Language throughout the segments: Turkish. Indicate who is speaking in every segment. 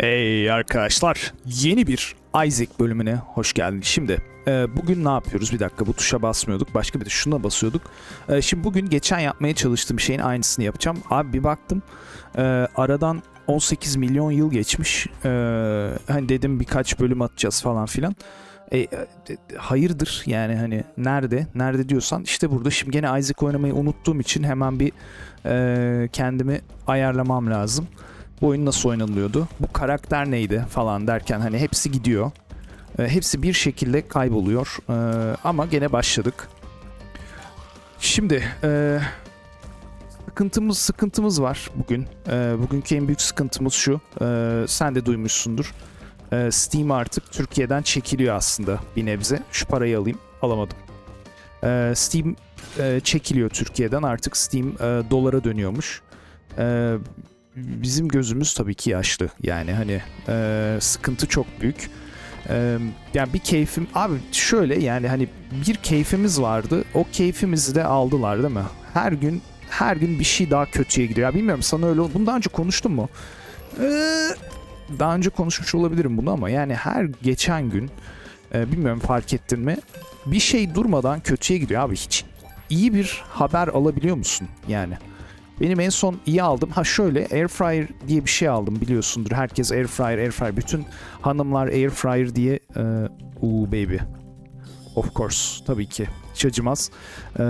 Speaker 1: Hey arkadaşlar, yeni bir Isaac bölümüne hoş geldiniz. Şimdi e, bugün ne yapıyoruz? Bir dakika bu tuşa basmıyorduk, başka bir de şuna basıyorduk. E, şimdi bugün geçen yapmaya çalıştığım şeyin aynısını yapacağım. Abi bir baktım, e, aradan 18 milyon yıl geçmiş. E, hani dedim birkaç bölüm atacağız falan filan. E, e, hayırdır yani hani nerede? Nerede diyorsan işte burada. Şimdi gene Isaac oynamayı unuttuğum için hemen bir e, kendimi ayarlamam lazım bu oyun nasıl oynanılıyordu, bu karakter neydi falan derken hani hepsi gidiyor. E, hepsi bir şekilde kayboluyor E, ama gene başladık. Şimdi e, sıkıntımız sıkıntımız var bugün. E, bugünkü en büyük sıkıntımız şu. E, sen de duymuşsundur. E, Steam artık Türkiye'den çekiliyor aslında bir nebze. Şu parayı alayım. Alamadım. E, Steam e, çekiliyor Türkiye'den. Artık Steam e, dolara dönüyormuş. E, bizim gözümüz tabii ki yaşlı. Yani hani e, sıkıntı çok büyük. E, yani bir keyfim abi şöyle yani hani bir keyfimiz vardı. O keyfimizi de aldılar değil mi? Her gün her gün bir şey daha kötüye gidiyor. Ya bilmiyorum sana öyle bunu daha önce konuştum mu? Ee, daha önce konuşmuş olabilirim bunu ama yani her geçen gün e, bilmiyorum fark ettin mi? Bir şey durmadan kötüye gidiyor abi hiç iyi bir haber alabiliyor musun yani? Benim en son iyi aldım. Ha şöyle Airfryer diye bir şey aldım biliyorsundur. Herkes Airfryer, Airfryer. Bütün hanımlar Airfryer diye e, uu baby. Of course. Tabii ki. Hiç acımaz. E,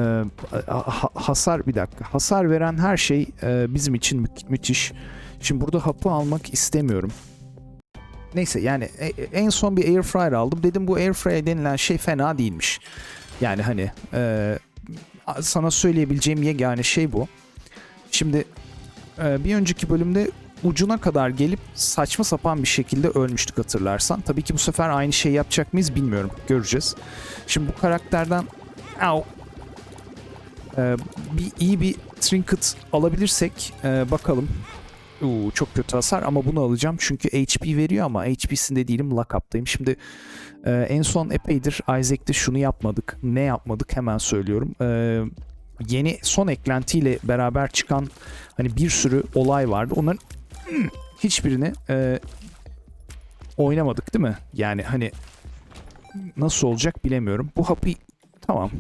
Speaker 1: ha- hasar bir dakika. Hasar veren her şey e, bizim için mü- müthiş. Şimdi burada hapı almak istemiyorum. Neyse yani e- en son bir Airfryer aldım. Dedim bu Airfryer denilen şey fena değilmiş. Yani hani e, sana söyleyebileceğim yegane şey bu. Şimdi e, bir önceki bölümde ucuna kadar gelip saçma sapan bir şekilde ölmüştük hatırlarsan. Tabii ki bu sefer aynı şeyi yapacak mıyız bilmiyorum. Göreceğiz. Şimdi bu karakterden Au. E, bir iyi bir trinket alabilirsek e, bakalım. Uu, çok kötü hasar ama bunu alacağım çünkü HP veriyor ama HP'sinde değilim lockup'tayım. Şimdi en son epeydir Isaac'te şunu yapmadık. Ne yapmadık hemen söylüyorum. E, yeni son eklentiyle beraber çıkan hani bir sürü olay vardı. Onların hmm, hiçbirini e, oynamadık değil mi? Yani hani nasıl olacak bilemiyorum. Bu hapı tamam.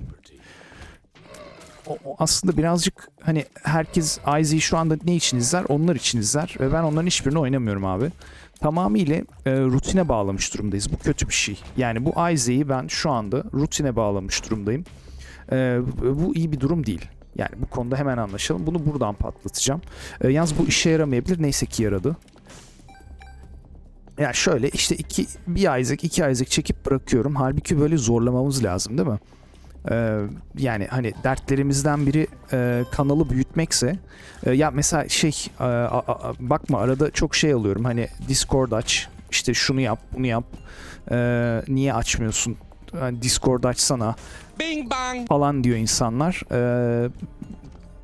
Speaker 1: O, o aslında birazcık hani herkes Isaac'i şu anda ne için izler? Onlar için izler ve ben onların hiçbirini oynamıyorum abi. Tamamıyla e, rutine bağlamış durumdayız. Bu kötü bir şey. Yani bu Isaac'i ben şu anda rutine bağlamış durumdayım. Ee, bu iyi bir durum değil. Yani bu konuda hemen anlaşalım. Bunu buradan patlatacağım. Ee, yalnız bu işe yaramayabilir. Neyse ki yaradı. Ya şöyle işte iki, bir Isaac, iki Isaac çekip bırakıyorum. Halbuki böyle zorlamamız lazım değil mi? Ee, yani hani dertlerimizden biri e, kanalı büyütmekse e, ya mesela şey e, a- a- bakma arada çok şey alıyorum hani Discord aç işte şunu yap bunu yap E, niye açmıyorsun Yani Discord açsana
Speaker 2: Bing bang.
Speaker 1: falan diyor insanlar. Ee,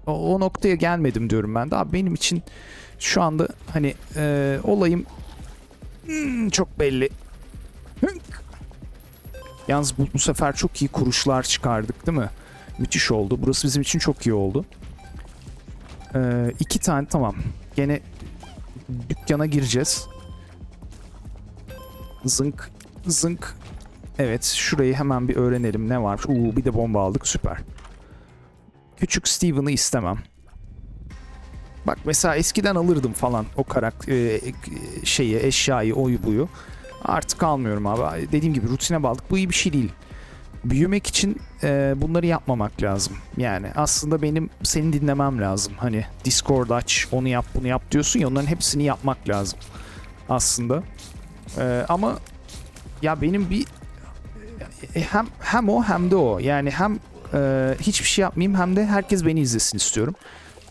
Speaker 1: o, o noktaya gelmedim diyorum ben de. Abi benim için şu anda hani e, olayım hmm, çok belli. Hınk. Yalnız bu, bu sefer çok iyi kuruşlar çıkardık değil mi? Müthiş oldu. Burası bizim için çok iyi oldu. Ee, iki tane tamam. Gene dükkana gireceğiz. Zınk zınk Evet şurayı hemen bir öğrenelim ne var. Uuu bir de bomba aldık süper. Küçük Steven'ı istemem. Bak mesela eskiden alırdım falan o karak e, şeyi eşyayı oyu buyu. Artık almıyorum abi. Dediğim gibi rutine bağladık. Bu iyi bir şey değil. Büyümek için e, bunları yapmamak lazım. Yani aslında benim seni dinlemem lazım. Hani Discord aç, onu yap, bunu yap diyorsun ya onların hepsini yapmak lazım. Aslında. E, ama ya benim bir e, hem hem o hem de o. Yani hem e, hiçbir şey yapmayayım hem de herkes beni izlesin istiyorum.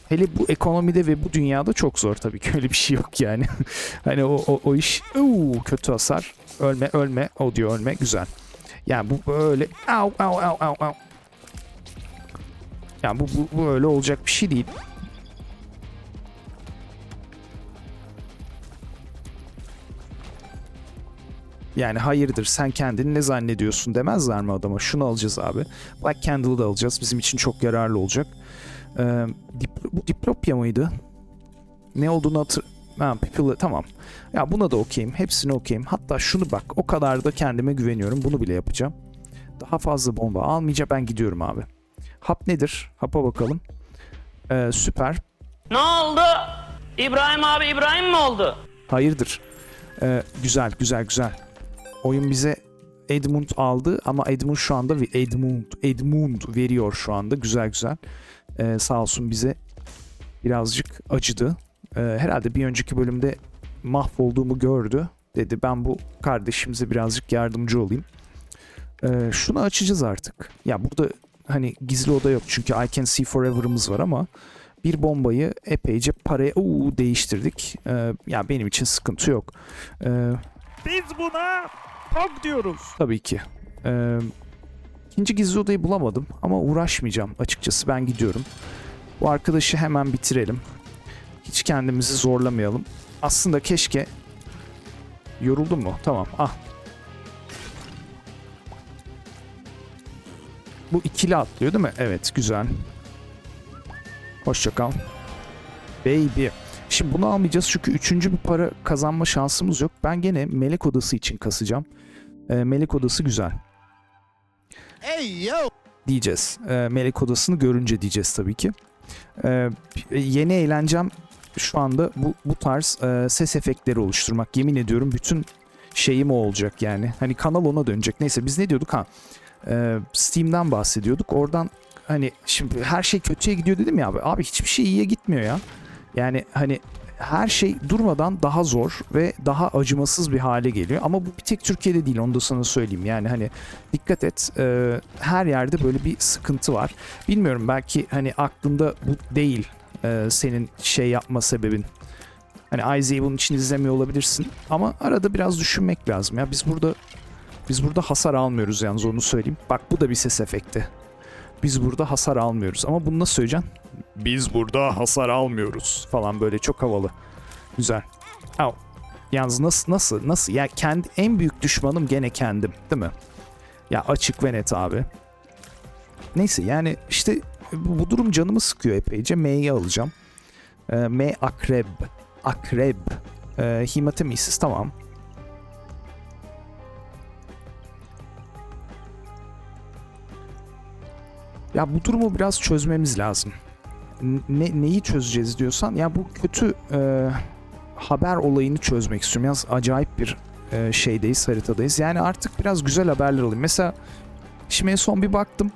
Speaker 1: Hele bu ekonomide ve bu dünyada çok zor tabii ki öyle bir şey yok yani. hani o, o, o iş uu, kötü hasar. Ölme ölme o diyor ölme güzel. Yani bu böyle au au au au au. Yani bu, bu, bu öyle olacak bir şey değil. Yani hayırdır sen kendini ne zannediyorsun demezler mi adama? Şunu alacağız abi. Black Candle'ı da alacağız. Bizim için çok yararlı olacak. Ee, dip- bu diplopya mıydı? Ne olduğunu hatır... Ha, people, tamam. Ya buna da okeyim. Hepsine okeyim. Hatta şunu bak o kadar da kendime güveniyorum. Bunu bile yapacağım. Daha fazla bomba almayacağım. Ben gidiyorum abi. Hap nedir? Hapa bakalım. Ee, süper.
Speaker 2: Ne oldu? İbrahim abi İbrahim mi oldu?
Speaker 1: Hayırdır? Ee, güzel, güzel, güzel. Oyun bize Edmund aldı ama Edmund şu anda Edmund, Edmund veriyor şu anda. Güzel güzel. Ee, sağ olsun bize birazcık acıdı. Ee, herhalde bir önceki bölümde mahvolduğumu gördü. Dedi ben bu kardeşimize birazcık yardımcı olayım. Ee, şunu açacağız artık. Ya burada hani gizli oda yok çünkü I Can See Forever'ımız var ama bir bombayı epeyce paraya uu, değiştirdik. Ee, ya benim için sıkıntı yok. Ee,
Speaker 3: Biz buna POG diyoruz.
Speaker 1: tabii ki. Ee, ikinci gizli odayı bulamadım ama uğraşmayacağım açıkçası. Ben gidiyorum. Bu arkadaşı hemen bitirelim. Hiç kendimizi zorlamayalım. Aslında keşke... Yoruldun mu? Tamam. Ah. Bu ikili atlıyor değil mi? Evet. Güzel. Hoşça kal. Baby. Şimdi bunu almayacağız çünkü üçüncü bir para kazanma şansımız yok. Ben gene melek odası için kasacağım. Ee, melek odası güzel.
Speaker 4: Hey yo!
Speaker 1: Diyeceğiz. Ee, melek odasını görünce diyeceğiz tabii ki. Ee, yeni eğlencem şu anda bu, bu tarz e, ses efektleri oluşturmak. Yemin ediyorum bütün şeyim o olacak yani. Hani kanal ona dönecek. Neyse biz ne diyorduk ha? Ee, Steam'den bahsediyorduk. Oradan hani şimdi her şey kötüye gidiyor dedim ya abi. Abi hiçbir şey iyiye gitmiyor ya. Yani hani her şey durmadan daha zor ve daha acımasız bir hale geliyor. Ama bu bir tek Türkiye'de değil onu da sana söyleyeyim. Yani hani dikkat et e, her yerde böyle bir sıkıntı var. Bilmiyorum belki hani aklında bu değil e, senin şey yapma sebebin. Hani Isaac'i bunun için izlemiyor olabilirsin. Ama arada biraz düşünmek lazım ya. Biz burada biz burada hasar almıyoruz yalnız onu söyleyeyim. Bak bu da bir ses efekti. Biz burada hasar almıyoruz. Ama bunu nasıl söyleyeceksin? Biz burada hasar almıyoruz falan böyle çok havalı. Güzel. Al. Yalnız nasıl nasıl nasıl ya kendi en büyük düşmanım gene kendim değil mi? Ya açık ve net abi. Neyse yani işte bu, durum canımı sıkıyor epeyce. M'yi alacağım. Ee, M akreb. Akreb. Ee, Hematemesis tamam. Ya bu durumu biraz çözmemiz lazım. Ne, neyi çözeceğiz diyorsan ya bu kötü e, haber olayını çözmek istiyorum. Yalnız acayip bir e, şeydeyiz, haritadayız. Yani artık biraz güzel haberler alayım. Mesela şimdi en son bir baktım.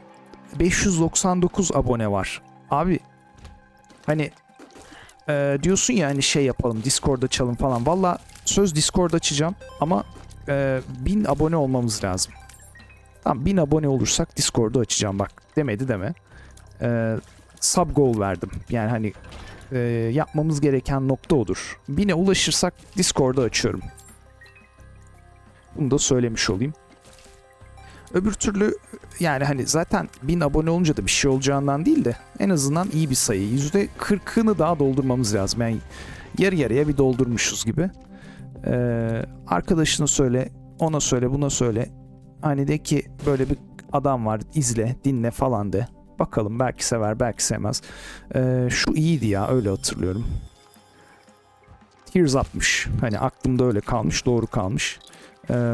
Speaker 1: 599 abone var. Abi hani e, diyorsun ya hani şey yapalım Discord açalım falan. Valla söz Discord açacağım ama e, 1000 abone olmamız lazım. Tamam 1000 abone olursak Discord'u açacağım bak demedi deme. E, sub goal verdim. Yani hani e, yapmamız gereken nokta odur. 1000'e ulaşırsak Discord'u açıyorum. Bunu da söylemiş olayım. Öbür türlü yani hani zaten 1000 abone olunca da bir şey olacağından değil de en azından iyi bir sayı. %40'ını daha doldurmamız lazım. Yani yarı yarıya bir doldurmuşuz gibi. Ee, arkadaşına söyle, ona söyle, buna söyle. Hani de ki böyle bir adam var izle, dinle falan de. Bakalım belki sever, belki sevmez. Ee, şu iyiydi ya öyle hatırlıyorum. Tears atmış. Hani aklımda öyle kalmış, doğru kalmış. Ee,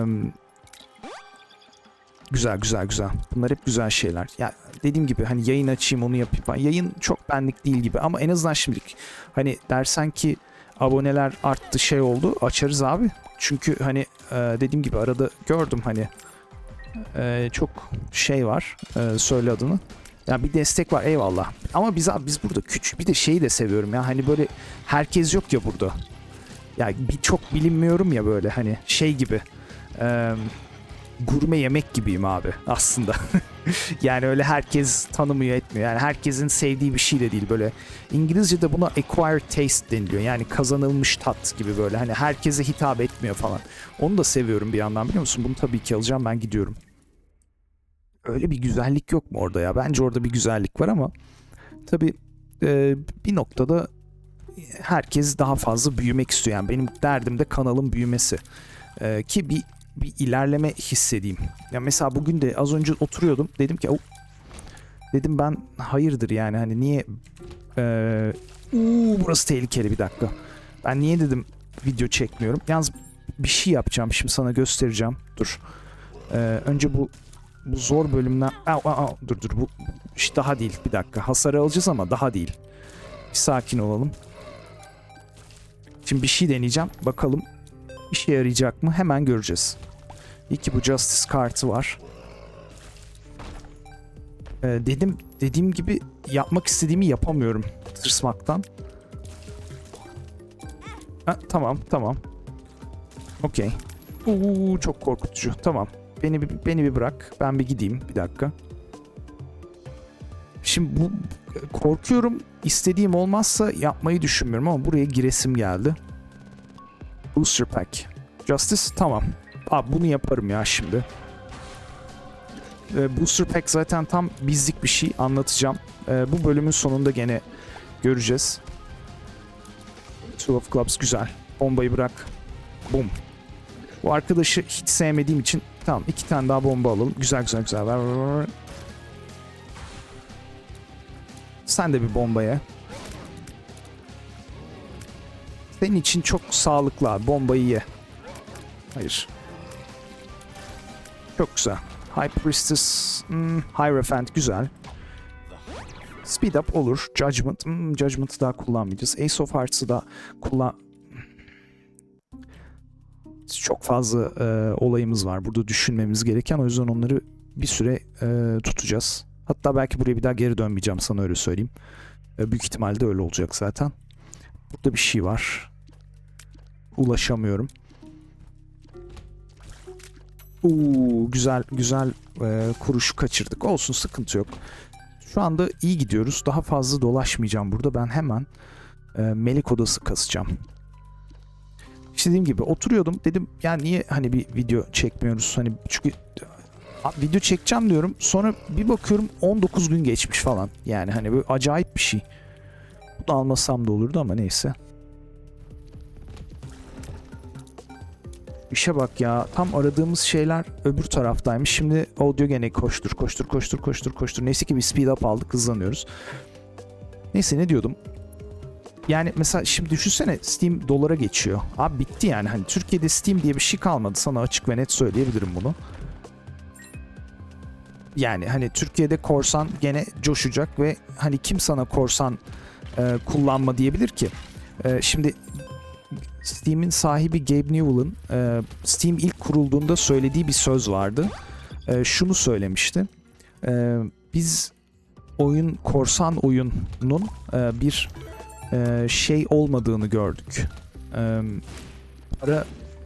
Speaker 1: güzel güzel güzel. Bunlar hep güzel şeyler. Ya dediğim gibi hani yayın açayım onu yapayım. Yayın çok benlik değil gibi ama en azından şimdilik hani dersen ki aboneler arttı şey oldu açarız abi. Çünkü hani e, dediğim gibi arada gördüm hani e, çok şey var e, söyle adını. Ya bir destek var eyvallah. Ama biz abi biz burada küçük bir de şeyi de seviyorum ya hani böyle herkes yok ya burada. Ya bir çok bilinmiyorum ya böyle hani şey gibi. E, gurme yemek gibiyim abi aslında. yani öyle herkes tanımıyor etmiyor. Yani herkesin sevdiği bir şey de değil böyle. İngilizce'de buna acquired taste deniliyor. Yani kazanılmış tat gibi böyle. Hani herkese hitap etmiyor falan. Onu da seviyorum bir yandan biliyor musun? Bunu tabii ki alacağım ben gidiyorum. Öyle bir güzellik yok mu orada ya? Bence orada bir güzellik var ama tabii e, bir noktada herkes daha fazla büyümek istiyor. Yani benim derdim de kanalın büyümesi. E, ki bir bir ilerleme hissedeyim. Ya mesela bugün de az önce oturuyordum. Dedim ki dedim ben hayırdır yani hani niye Ee, uuu, burası tehlikeli bir dakika. Ben niye dedim video çekmiyorum. Yalnız bir şey yapacağım. Şimdi sana göstereceğim. Dur. Ee, önce bu bu zor bölümden... Au, au, au. Dur dur bu işte daha değil. Bir dakika. Hasarı alacağız ama daha değil. Bir sakin olalım. Şimdi bir şey deneyeceğim. Bakalım işe yarayacak mı? Hemen göreceğiz. İyi ki bu Justice kartı var. Ee, dedim dediğim gibi yapmak istediğimi yapamıyorum tırsmaktan. Ha, tamam tamam. Okey. Çok korkutucu. Tamam. Beni beni bir bırak. Ben bir gideyim. Bir dakika. Şimdi bu korkuyorum. İstediğim olmazsa yapmayı düşünmüyorum ama buraya giresim geldi. Booster Pack. Justice tamam. Abi bunu yaparım ya şimdi. Ee, Booster Pack zaten tam bizlik bir şey anlatacağım. Ee, bu bölümün sonunda gene göreceğiz. Two of Clubs güzel. Bombayı bırak. Boom. Bu arkadaşı hiç sevmediğim için tamam iki tane daha bomba alalım. Güzel güzel güzel. Sen de bir bombaya. Senin için çok sağlıklı abi. Bombayı ye. Hayır. Çok güzel. High Priestess, hmm, Hierophant güzel. Speed up olur. Judgment, hmm, Judgment'ı daha kullanmayacağız. Ace of Hearts'ı da kullan... Çok fazla e, olayımız var. Burada düşünmemiz gereken. O yüzden onları bir süre e, tutacağız. Hatta belki buraya bir daha geri dönmeyeceğim sana öyle söyleyeyim. E, büyük ihtimalle öyle olacak zaten. Burada bir şey var. Ulaşamıyorum. Uuu güzel güzel e, kuruşu kaçırdık. Olsun sıkıntı yok. Şu anda iyi gidiyoruz. Daha fazla dolaşmayacağım burada. Ben hemen e, melek odası kasacağım. Dediğim gibi oturuyordum. Dedim ya niye hani bir video çekmiyoruz? Hani çünkü video çekeceğim diyorum. Sonra bir bakıyorum 19 gün geçmiş falan. Yani hani böyle acayip bir şey. Bunu almasam da olurdu ama neyse. İşe bak ya. Tam aradığımız şeyler öbür taraftaymış. Şimdi audio gene koştur koştur koştur koştur koştur. Neyse ki bir speed up aldık hızlanıyoruz. Neyse ne diyordum? Yani mesela şimdi düşünsene Steam dolara geçiyor. Abi bitti yani. Hani Türkiye'de Steam diye bir şey kalmadı. Sana açık ve net söyleyebilirim bunu. Yani hani Türkiye'de korsan gene coşacak ve hani kim sana korsan e, kullanma diyebilir ki? E, şimdi Steam'in sahibi Gabe Newell'ın e, Steam ilk kurulduğunda söylediği bir söz vardı. E, şunu söylemişti. E, biz oyun korsan oyunun e, bir e, şey olmadığını gördük. E, para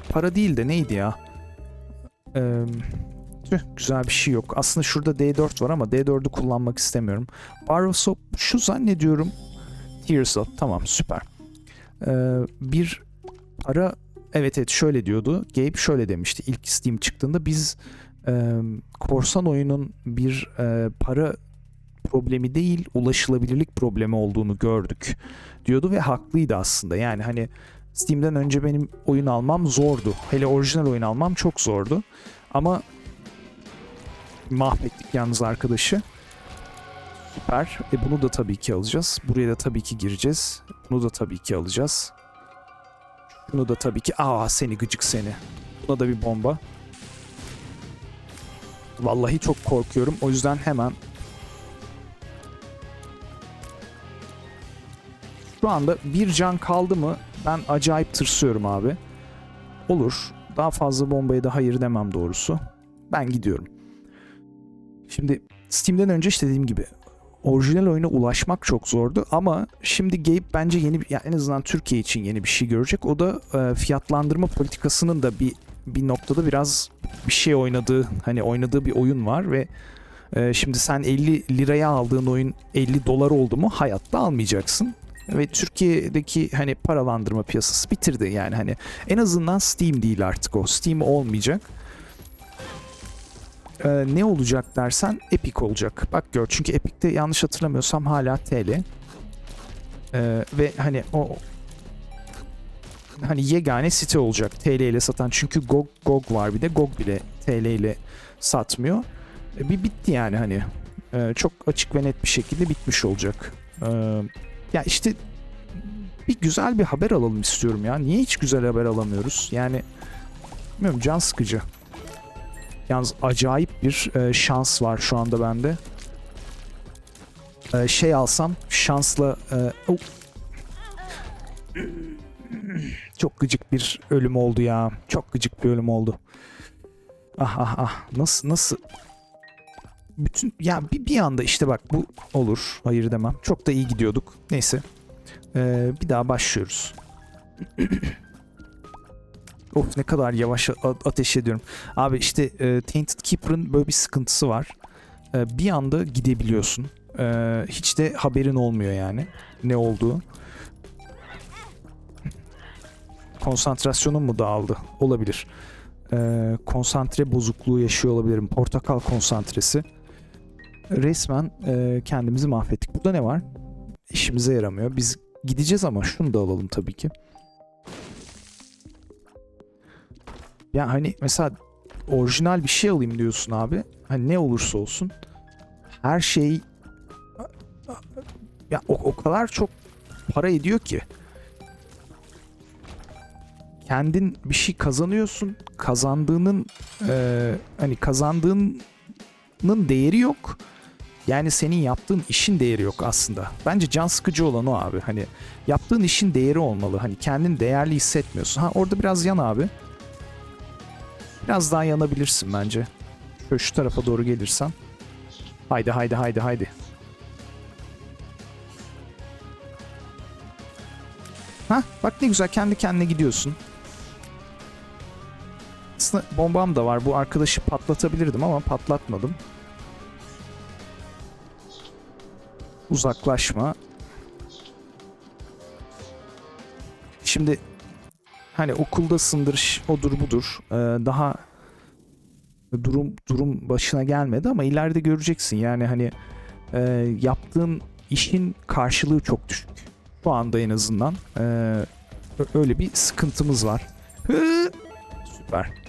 Speaker 1: para değil de neydi ya? E, tüh, güzel bir şey yok. Aslında şurada D4 var ama D4'ü kullanmak istemiyorum. Borrow Soap şu zannediyorum. Tears of tamam süper. Bir para evet evet şöyle diyordu. Gabe şöyle demişti ilk Steam çıktığında biz korsan oyunun bir para problemi değil ulaşılabilirlik problemi olduğunu gördük diyordu ve haklıydı aslında. Yani hani Steam'den önce benim oyun almam zordu. Hele orijinal oyun almam çok zordu. Ama mahvettik yalnız arkadaşı. Süper. E bunu da tabii ki alacağız. Buraya da tabii ki gireceğiz. Bunu da tabii ki alacağız. Bunu da tabii ki... Aa seni gıcık seni. Buna da bir bomba. Vallahi çok korkuyorum. O yüzden hemen... Şu anda bir can kaldı mı ben acayip tırsıyorum abi. Olur. Daha fazla bombaya da hayır demem doğrusu. Ben gidiyorum. Şimdi Steam'den önce işte dediğim gibi orijinal oyuna ulaşmak çok zordu ama şimdi Gabe bence yeni bir, ya en azından Türkiye için yeni bir şey görecek. O da e, fiyatlandırma politikasının da bir bir noktada biraz bir şey oynadığı hani oynadığı bir oyun var ve e, şimdi sen 50 liraya aldığın oyun 50 dolar oldu mu hayatta almayacaksın. Ve Türkiye'deki hani paralandırma piyasası bitirdi yani hani en azından Steam değil artık o. Steam olmayacak. Ee, ne olacak dersen Epic olacak. Bak gör çünkü Epic'te yanlış hatırlamıyorsam hala TL. Ee, ve hani o hani yegane site olacak TL ile satan. Çünkü GOG, GOG var bir de GOG bile TL ile satmıyor. Bir bitti yani hani. Ee, çok açık ve net bir şekilde bitmiş olacak. Ee, ya işte bir güzel bir haber alalım istiyorum ya. Niye hiç güzel haber alamıyoruz? Yani bilmiyorum can sıkıcı. Yalnız acayip bir e, şans var şu anda bende. E, şey alsam şansla e, oh. çok gıcık bir ölüm oldu ya. Çok gıcık bir ölüm oldu. Ah ah ah. Nasıl nasıl bütün ya bir, bir anda işte bak bu olur. Hayır demem. Çok da iyi gidiyorduk. Neyse. Ee, bir daha başlıyoruz. of ne kadar yavaş ateş ediyorum. Abi işte e, Tainted Keeper'ın böyle bir sıkıntısı var. E, bir anda gidebiliyorsun. E, hiç de haberin olmuyor yani ne olduğu. Konsantrasyonum mu dağıldı? Olabilir. E, konsantre bozukluğu yaşıyor olabilirim. Portakal konsantresi. Resmen e, kendimizi mahvettik. Burada ne var? İşimize yaramıyor. Biz gideceğiz ama şunu da alalım tabii ki. Ya hani mesela orijinal bir şey alayım diyorsun abi. Hani ne olursa olsun. Her şey ya o, o kadar çok para ediyor ki. Kendin bir şey kazanıyorsun. Kazandığının e, hani kazandığının değeri yok. Yani senin yaptığın işin değeri yok aslında. Bence can sıkıcı olan o abi. Hani yaptığın işin değeri olmalı. Hani kendini değerli hissetmiyorsun. Ha orada biraz yan abi. Biraz daha yanabilirsin bence. Şöyle şu tarafa doğru gelirsen. Haydi haydi haydi haydi. Ha bak ne güzel kendi kendine gidiyorsun. Aslında bombam da var. Bu arkadaşı patlatabilirdim ama patlatmadım. Uzaklaşma. Şimdi hani okuldasındır, odur budur. Ee, daha durum durum başına gelmedi ama ileride göreceksin. Yani hani e, yaptığın işin karşılığı çok düşük. Şu anda en azından e, öyle bir sıkıntımız var. Hı! Süper.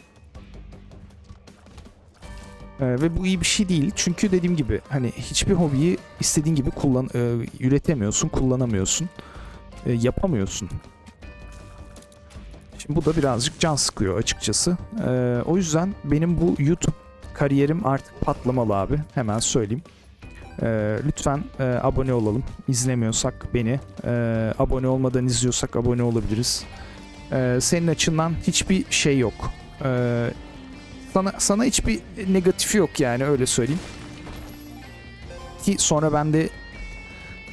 Speaker 1: Ee, ve bu iyi bir şey değil. Çünkü dediğim gibi hani hiçbir hobiyi istediğin gibi kullan e, üretemiyorsun, kullanamıyorsun. e, yapamıyorsun. Şimdi bu da birazcık can sıkıyor açıkçası. Ee, o yüzden benim bu YouTube kariyerim artık patlamalı abi. Hemen söyleyeyim. Ee, lütfen e, abone olalım. İzlemiyorsak beni, e, abone olmadan izliyorsak abone olabiliriz. Ee, senin açından hiçbir şey yok. Ee, sana sana hiçbir negatifi yok yani öyle söyleyeyim. Ki sonra ben de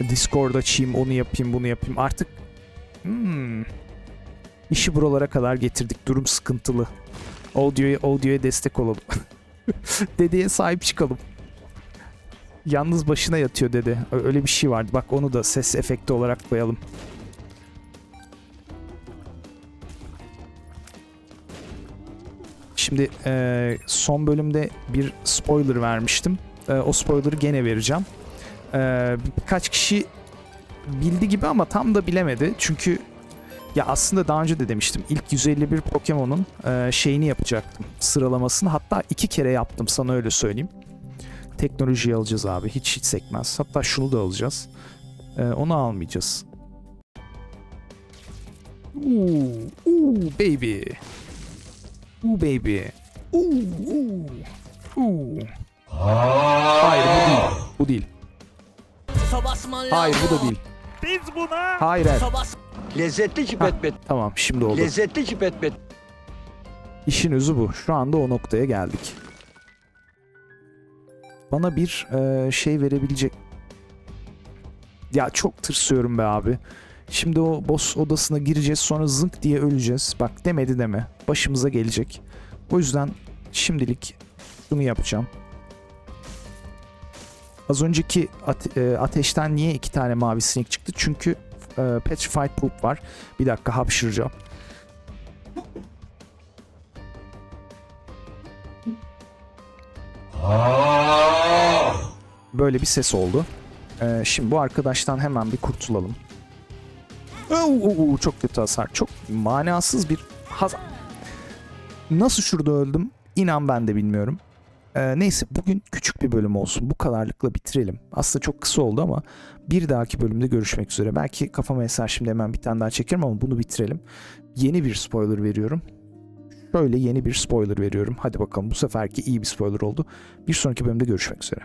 Speaker 1: Discord açayım, onu yapayım, bunu yapayım. Artık hmm, işi buralara kadar getirdik. Durum sıkıntılı. Audio'ya audio'ya destek olalım. Dedeye sahip çıkalım. Yalnız başına yatıyor dede. Öyle bir şey vardı. Bak onu da ses efekti olarak koyalım. Şimdi e, son bölümde bir spoiler vermiştim. E, o spoiler'ı gene vereceğim. E, birkaç kişi bildi gibi ama tam da bilemedi. Çünkü ya aslında daha önce de demiştim. İlk 151 Pokemon'un e, şeyini yapacaktım. Sıralamasını. Hatta iki kere yaptım sana öyle söyleyeyim. Teknolojiyi alacağız abi. Hiç hiç sekmez. Hatta şunu da alacağız. E, onu almayacağız. Ooh, ooh baby. Ooh baby. Ooh, ooh, ooh. Hayır bu değil. Bu değil. Hayır bu da değil.
Speaker 3: Biz buna
Speaker 1: Hayır hayır.
Speaker 5: Lezzetli çipet
Speaker 1: Tamam şimdi oldu.
Speaker 5: Lezzetli çipet
Speaker 1: İşin özü bu. Şu anda o noktaya geldik. Bana bir e, şey verebilecek... Ya çok tırsıyorum be abi. Şimdi o boss odasına gireceğiz sonra zınk diye öleceğiz. Bak demedi deme. Başımıza gelecek. O yüzden şimdilik şunu yapacağım. Az önceki ate- e, ateşten niye iki tane mavi sinek çıktı? Çünkü e, Petrified Poop var. Bir dakika hapşıracağım. Böyle bir ses oldu. Ee, şimdi bu arkadaştan hemen bir kurtulalım. Oo, çok kötü hasar. Çok manasız bir hasar. Nasıl şurada öldüm? İnan ben de bilmiyorum. Ee, neyse bugün küçük bir bölüm olsun. Bu kadarlıkla bitirelim. Aslında çok kısa oldu ama bir dahaki bölümde görüşmek üzere. Belki kafama eser şimdi hemen bir tane daha çekerim ama bunu bitirelim. Yeni bir spoiler veriyorum. Şöyle yeni bir spoiler veriyorum. Hadi bakalım bu seferki iyi bir spoiler oldu. Bir sonraki bölümde görüşmek üzere.